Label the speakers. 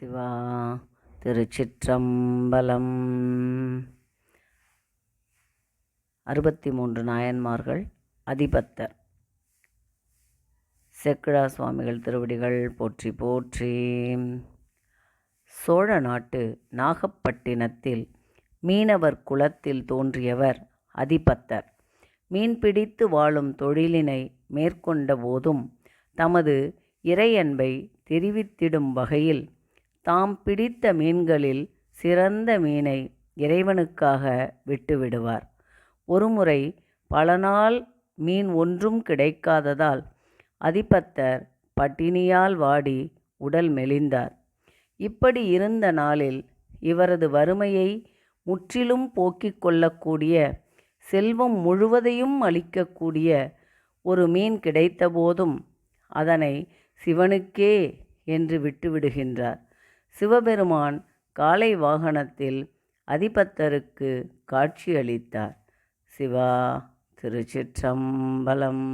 Speaker 1: சிவா திருச்சிற்றம்பலம். அறுபத்தி மூன்று நாயன்மார்கள் அதிபத்தர். செக்கிழா சுவாமிகள் திருவடிகள் போற்றி போற்றி. சோழ நாட்டு நாகப்பட்டினத்தில் மீனவர் குலத்தில் தோன்றியவர் அதிபத்தர். மீன் பிடித்து வாழும் தொழிலினை மேற்கொண்ட போதும் தமது இறையன்பை தெரிவித்திடும் வகையில் தாம் பிடித்த மீன்களில் சிறந்த மீனை இறைவனுக்காக விட்டுவிடுவார். ஒருமுறை பல நாள் மீன் ஒன்றும் கிடைக்காததால் அதிபத்தர் பட்டினியால் வாடி உடல் மெலிந்தார். இப்படி இருந்த நாளில் இவரது வறுமையை முற்றிலும் போக்கிக் கொள்ளக்கூடிய செல்வம் முழுவதையும் அளிக்கக்கூடிய ஒரு மீன் கிடைத்தபோதும் அதனை சிவனுக்கே என்று விட்டுவிடுகின்றார். சிவபெருமான் காலை வாகனத்தில் அதிபத்தருக்கு காட்சியளித்தார். சிவா திருச்சிற்றம்பலம்.